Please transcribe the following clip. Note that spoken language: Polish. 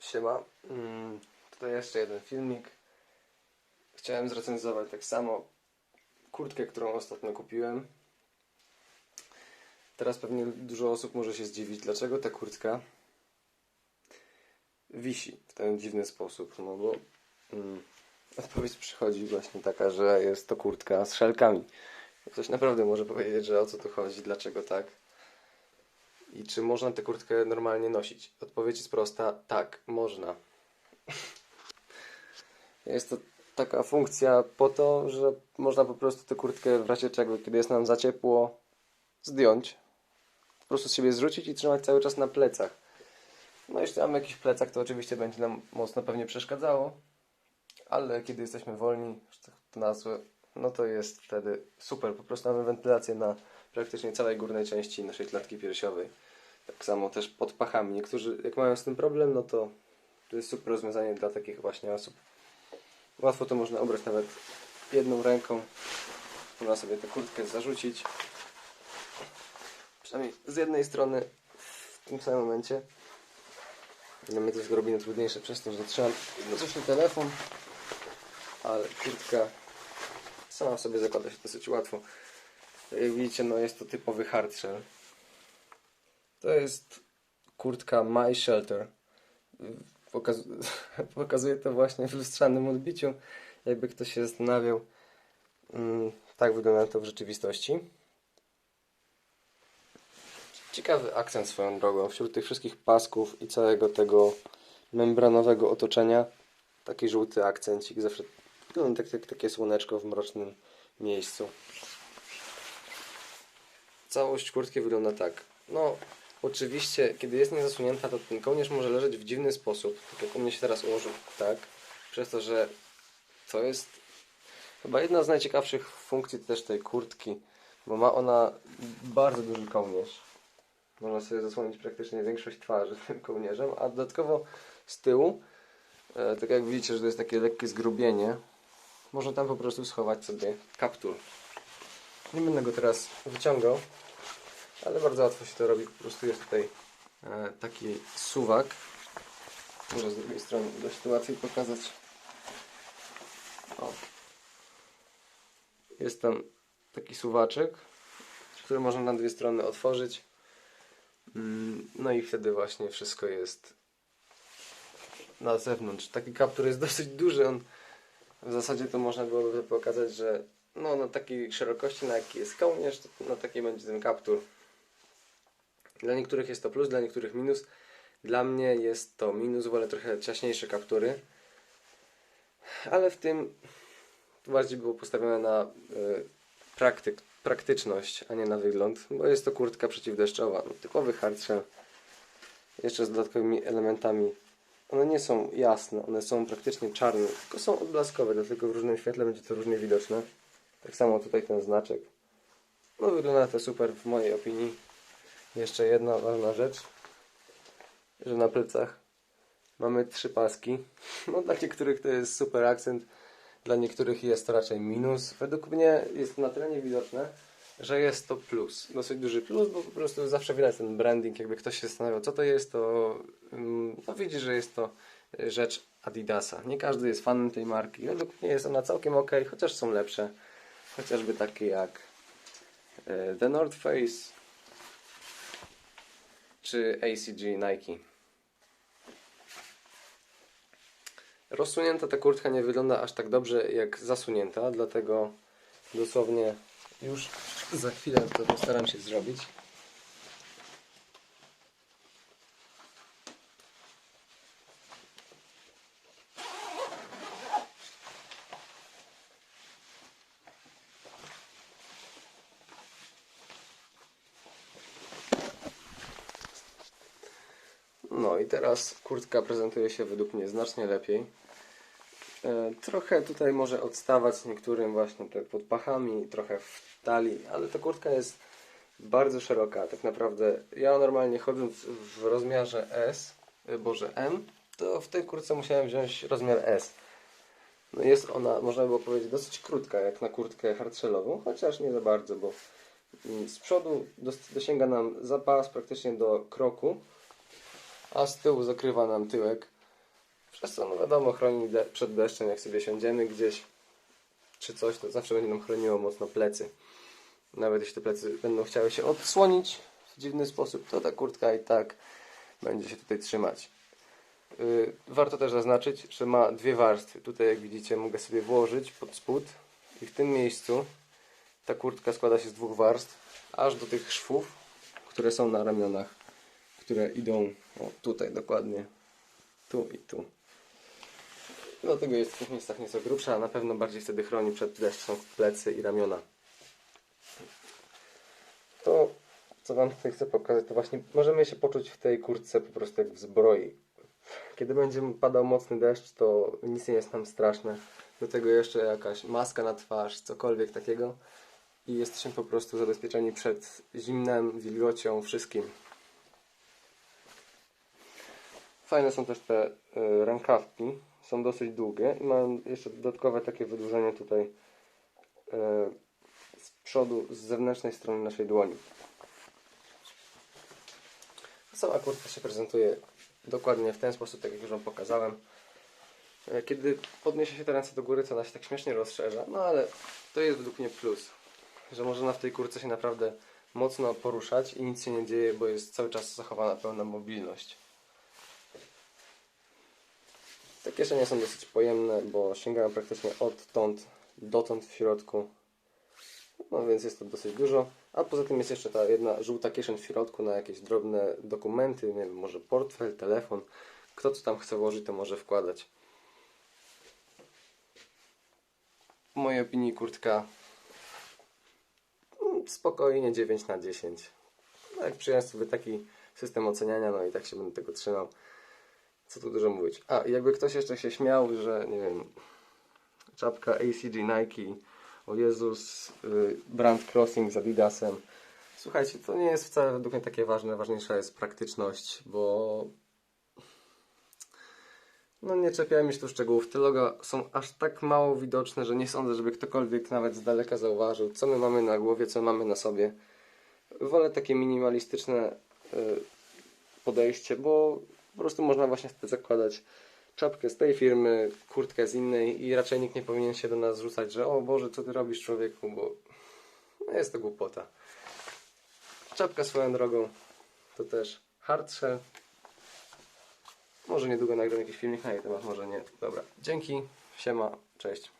Siema. Mm, tutaj jeszcze jeden filmik. Chciałem zrecenzować tak samo kurtkę, którą ostatnio kupiłem. Teraz pewnie dużo osób może się zdziwić, dlaczego ta kurtka wisi w ten dziwny sposób. No bo mm, odpowiedź przychodzi właśnie taka, że jest to kurtka z szelkami. Ktoś naprawdę może powiedzieć, że o co tu chodzi, dlaczego tak. I czy można tę kurtkę normalnie nosić? Odpowiedź jest prosta: tak, można. Jest to taka funkcja po to, że można po prostu tę kurtkę w razie czego, kiedy jest nam za ciepło, zdjąć. Po prostu z siebie zrzucić i trzymać cały czas na plecach. No jeśli mamy jakiś plecak, to oczywiście będzie nam mocno pewnie przeszkadzało, ale kiedy jesteśmy wolni, to no to jest wtedy super. Po prostu mamy wentylację na praktycznie całej górnej części naszej klatki piersiowej. Tak samo też pod pachami. Niektórzy, jak mają z tym problem, no to to jest super rozwiązanie dla takich właśnie osób. Łatwo to można obrać nawet jedną ręką. Można sobie tę kurtkę zarzucić. Przynajmniej z jednej strony w tym samym momencie. Dla mnie to jest trudniejsze przez to, że trzymam jednocześnie telefon, ale kurtka sama sobie zakłada się dosyć łatwo. Jak widzicie, no jest to typowy hard shell. To jest kurtka My Shelter. Pokaz pokazuje to właśnie w lustrzanym odbiciu. Jakby ktoś się zastanawiał, mm, tak wygląda to w rzeczywistości. Ciekawy akcent swoją drogą. Wśród tych wszystkich pasków i całego tego membranowego otoczenia taki żółty akcencik zawsze wygląda tak jak takie słoneczko w mrocznym miejscu. Całość kurtki wygląda tak. No, oczywiście, kiedy jest niezasunięta, to ten kołnierz może leżeć w dziwny sposób. Tak jak u mnie się teraz ułożył, tak. Przez to, że to jest chyba jedna z najciekawszych funkcji też tej kurtki, bo ma ona bardzo duży kołnierz. Można sobie zasłonić praktycznie większość twarzy tym kołnierzem, a dodatkowo z tyłu, e, tak jak widzicie, że to jest takie lekkie zgrubienie, można tam po prostu schować sobie kaptur. Nie będę go teraz wyciągał, ale bardzo łatwo się to robi. Po prostu jest tutaj e, taki suwak. Może z drugiej strony dość łatwiej pokazać. O. Jest tam taki suwaczek, który można na dwie strony otworzyć. Mm, No i wtedy właśnie wszystko jest na zewnątrz. Taki kaptur jest dosyć duży. On w zasadzie to można byłoby pokazać, że no, na takiej szerokości, na jakiej jest kołnierz, to na takiej będzie ten kaptur. Dla niektórych jest to plus, dla niektórych minus. Dla mnie jest to minus, wolę trochę ciaśniejsze kaptury. Ale w tym bardziej było postawione na y, praktyk, praktyczność, a nie na wygląd, bo jest to kurtka przeciwdeszczowa. No, typowy hardshell. Jeszcze z dodatkowymi elementami. One nie są jasne, one są praktycznie czarne, tylko są odblaskowe, dlatego w różnym świetle będzie to różnie widoczne. Tak samo tutaj ten znaczek. No wygląda to super w mojej opinii. Jeszcze jedna ważna rzecz, że na plecach mamy trzy paski. No dla niektórych to jest super akcent, dla niektórych jest to raczej minus. Według mnie jest na tyle niewidoczne, że jest to plus. Dosyć duży plus, bo po prostu zawsze widać ten branding. Jakby ktoś się zastanawiał, co to jest, to mm, no, widzi, że jest to rzecz Adidasa. Nie każdy jest fanem tej marki. Według mnie jest ona całkiem ok, chociaż są lepsze. Chociażby takie jak e, The North Face czy ACG Nike. Rozsunięta ta kurtka nie wygląda aż tak dobrze jak zasunięta, dlatego dosłownie już za chwilę to postaram się zrobić. No i teraz kurtka prezentuje się według mnie znacznie lepiej. E, Trochę tutaj może odstawać niektórym właśnie pod pachami, trochę w talii, ale ta kurtka jest bardzo szeroka. Tak naprawdę ja normalnie chodząc w rozmiarze S, e, Boże M, to w tej kurtce musiałem wziąć rozmiar S. No jest ona, można by było powiedzieć, dosyć krótka, jak na kurtkę hardshellową, chociaż nie za bardzo, bo mm, z przodu dos- dosięga nam zapas praktycznie do kroku, a z tyłu zakrywa nam tyłek. Przez co, no wiadomo, chroni przed deszczem, jak sobie siądziemy gdzieś czy coś, to zawsze będzie nam chroniło mocno plecy. Nawet jeśli te plecy będą chciały się odsłonić w dziwny sposób, to ta kurtka i tak będzie się tutaj trzymać. Yy, warto też zaznaczyć, że ma dwie warstwy. Tutaj, jak widzicie, mogę sobie włożyć pod spód i w tym miejscu ta kurtka składa się z dwóch warstw, aż do tych szwów, które są na ramionach, które idą o, tutaj dokładnie, tu i tu. Dlatego jest w tych miejscach nieco grubsza, a na pewno bardziej wtedy chroni przed deszczem plecy i ramiona. To, co Wam tutaj chcę pokazać, to właśnie możemy się poczuć w tej kurtce po prostu jak w zbroi. Kiedy będzie padał mocny deszcz, to nic nie jest nam straszne. Do tego jeszcze jakaś maska na twarz, cokolwiek takiego. I jesteśmy po prostu zabezpieczeni przed zimnem, wilgocią, wszystkim. Fajne są też te y, rękawki. Są dosyć długie i mają jeszcze dodatkowe takie wydłużenie tutaj y, z przodu, z zewnętrznej strony naszej dłoni. Sama kurtka się prezentuje dokładnie w ten sposób, tak jak już Wam pokazałem. E, Kiedy podniesie się te ręce do góry, to ona się tak śmiesznie rozszerza, no ale to jest według mnie plus, że można w tej kurce się naprawdę mocno poruszać i nic się nie dzieje, bo jest cały czas zachowana pełna mobilność. Te kieszenie są dosyć pojemne, bo sięgają praktycznie odtąd dotąd w środku. No więc jest to dosyć dużo. A poza tym jest jeszcze ta jedna żółta kieszeń w środku na jakieś drobne dokumenty, nie wiem, może portfel, telefon. Kto co tam chce włożyć, to może wkładać. W mojej opinii kurtka mm, spokojnie 9 na 10. No jak przyjąłem sobie taki system oceniania, no i tak się będę tego trzymał. Co tu dużo mówić. A, jakby ktoś jeszcze się śmiał, że nie wiem, czapka ACG Nike, o Jezus, y, brand crossing z Adidasem. Słuchajcie, to nie jest wcale według mnie takie ważne. Ważniejsza jest praktyczność, bo no nie czepiajmy się tu szczegółów. Te loga są aż tak mało widoczne, że nie sądzę, żeby ktokolwiek nawet z daleka zauważył, co my mamy na głowie, co mamy na sobie. Wolę takie minimalistyczne y, podejście, bo po prostu można właśnie wtedy zakładać czapkę z tej firmy, kurtkę z innej i raczej nikt nie powinien się do nas rzucać, że o Boże, co ty robisz człowieku, bo no jest to głupota. Czapka swoją drogą to też hard shell. Może niedługo nagram jakiś filmik na jej temat, może nie. Dobra, dzięki, siema, cześć.